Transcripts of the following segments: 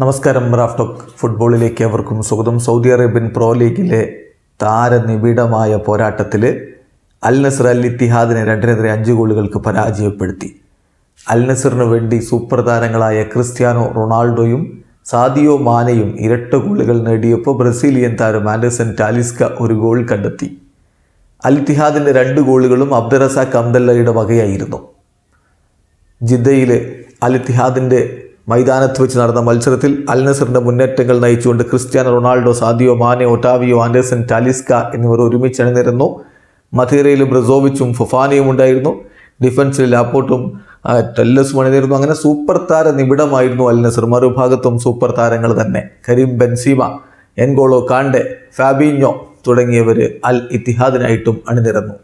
നമസ്കാരം റാഫ്ടോക്ക് ഫുട്ബോളിലേക്ക് അവർക്കും സ്വാഗതം. സൗദി അറേബ്യൻ പ്രോ ലീഗിലെ താരനിബിഡമായ പോരാട്ടത്തിൽ അൽ നസർ അൽ ഇത്തിഹാദിനെ രണ്ടിനെതിരെ അഞ്ച് ഗോളുകൾക്ക് പരാജയപ്പെടുത്തി. അൽ നസറിന് വേണ്ടി സൂപ്പർ താരങ്ങളായ ക്രിസ്ത്യാനോ റൊണാൾഡോയും സാദിയോ മാനയും ഇരട്ട ഗോളുകൾ നേടിയപ്പോൾ ബ്രസീലിയൻ താരം ആൻഡേഴ്സൺ ടാലിസ്ക ഒരു ഗോൾ കണ്ടെത്തി. അൽ ഇത്തിഹാദിന്റെ രണ്ട് ഗോളുകളും അബ്ദുറസാഖ് അബ്ദല്ലയുടെ വകയായിരുന്നു. ജിദ്ദയിൽ അൽ ഇത്തിഹാദിന്റെ മൈതാനത്ത് വെച്ച് നടന്ന മത്സരത്തിൽ അൽ നസറിന്റെ മുന്നേറ്റങ്ങൾ നയിച്ചുകൊണ്ട് Cristiano Ronaldo Sadio Mane Otavio Anderson Talisca എന്നിവർ ഒരുമിച്ച് അണിനിരന്നു. മധീറയിൽ ബ്രസോവിച്ചും ഫൊഫാനയും ഉണ്ടായിരുന്നു. ഡിഫൻസിൽ ലാപ്പോട്ടും ടെല്ലസും അണിനിരുന്നു. അങ്ങനെ സൂപ്പർ താര നിബിഡമായിരുന്നു അൽ നസർ മറുഭാഗത്തും സൂപ്പർ താരങ്ങൾ തന്നെ. Karim Benzema N'Golo Kante Fabinho തുടങ്ങിയവർ അൽ ഇത്തിഹാദിനായിട്ടും അണിനിരന്നു.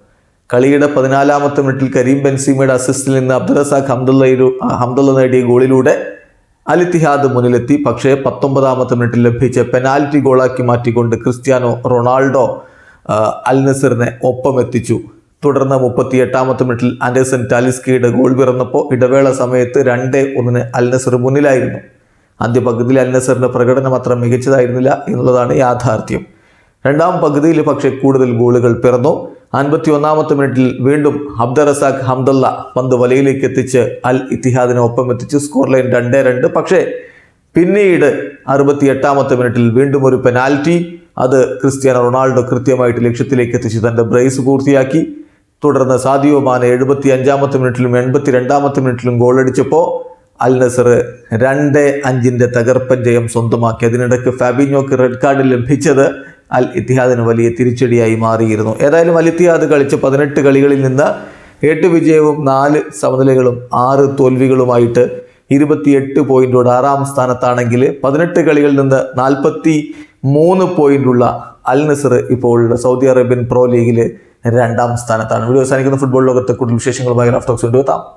കളിയുടെ പതിനാലാമത്തെ മിനിറ്റിൽ കരീം ബെൻസീമയുടെ അസിസ്റ്റിൽ നിന്ന് അബ്ദുറസാഖ് ഹംദുള്ള ഹംദുള്ള നേടിയ ഗോളിലൂടെ അൽ ഇത്തിഹാദ് മുന്നിലെത്തി. പക്ഷേ പത്തൊമ്പതാമത്തെ മിനിറ്റിൽ ലഭിച്ച പെനാൽറ്റി ഗോളാക്കി മാറ്റിക്കൊണ്ട് ക്രിസ്ത്യാനോ റൊണാൾഡോ അൽ നസറിനെ ഒപ്പമെത്തിച്ചു. തുടർന്ന് മുപ്പത്തി എട്ടാമത്തെ മിനിറ്റിൽ ആൻഡേഴ്സൺ ടാലിസ്കിയുടെ ഗോൾ പിറന്നപ്പോൾ ഇടവേള സമയത്ത് രണ്ട് ഒന്നിന് അൽ നസർ മുന്നിലായിരുന്നു. ആദ്യ പകുതിയിൽ അൽ നസറിന്റെ പ്രകടനം അത്ര മികച്ചതായിരുന്നില്ല എന്നുള്ളതാണ് യാഥാർത്ഥ്യം. രണ്ടാം പകുതിയിൽ പക്ഷേ കൂടുതൽ ഗോളുകൾ പിറന്നു. അൻപത്തി ഒന്നാമത്തെ മിനിറ്റിൽ വീണ്ടും അബ്ദർ റസാഖ് ഹംദല്ല പന്ത് വലയിലേക്ക് എത്തിച്ച് അൽ ഇത്തിഹാദിനെ ഒപ്പം എത്തിച്ച്. സ്കോർ ലൈൻ രണ്ടേ രണ്ട്. പക്ഷേ പിന്നീട് അറുപത്തി എട്ടാമത്തെ മിനിറ്റിൽ വീണ്ടും ഒരു പെനാൽറ്റി. അത് ക്രിസ്ത്യാനോ റൊണാൾഡോ കൃത്യമായിട്ട് ലക്ഷ്യത്തിലേക്ക് എത്തിച്ച് തന്റെ ബ്രേസ് പൂർത്തിയാക്കി. തുടർന്ന് സാദിയോ മാന എഴുപത്തി അഞ്ചാമത്തെ മിനിറ്റിലും എൺപത്തി രണ്ടാമത്തെ മിനിറ്റിലും ഗോളടിച്ചപ്പോൾ അൽ നസർ രണ്ട് അഞ്ചിന്റെ തകർപ്പൻ ജയം സ്വന്തമാക്കി. അതിനിടയ്ക്ക് ഫാബിനോക്ക് റെഡ് കാർഡ് ലഭിച്ചത് അൽ ഇത്തിഹാദിന് വലിയ തിരിച്ചടിയായി മാറിയിരുന്നു. ഏതായാലും അൽ ഇത്തിഹാദ് കളിച്ച പതിനെട്ട് കളികളിൽ നിന്ന് എട്ട് വിജയവും നാല് സമനിലകളും ആറ് തോൽവികളുമായിട്ട് ഇരുപത്തിയെട്ട് പോയിന്റോട് ആറാം സ്ഥാനത്താണെങ്കിൽ പതിനെട്ട് കളികളിൽ നിന്ന് നാൽപ്പത്തി മൂന്ന് പോയിന്റുള്ള അൽ നസർ ഇപ്പോൾ സൗദി അറേബ്യൻ പ്രോ ലീഗിൽ രണ്ടാം സ്ഥാനത്താണ്. വീഡിയോ അവസാനിക്കുന്ന ഫുട്ബോൾ ലോകത്തെ കൂടുതൽ വിശേഷങ്ങളുമായി റാഫ്റ്റോക്സ് കൊണ്ടുവെത്താം.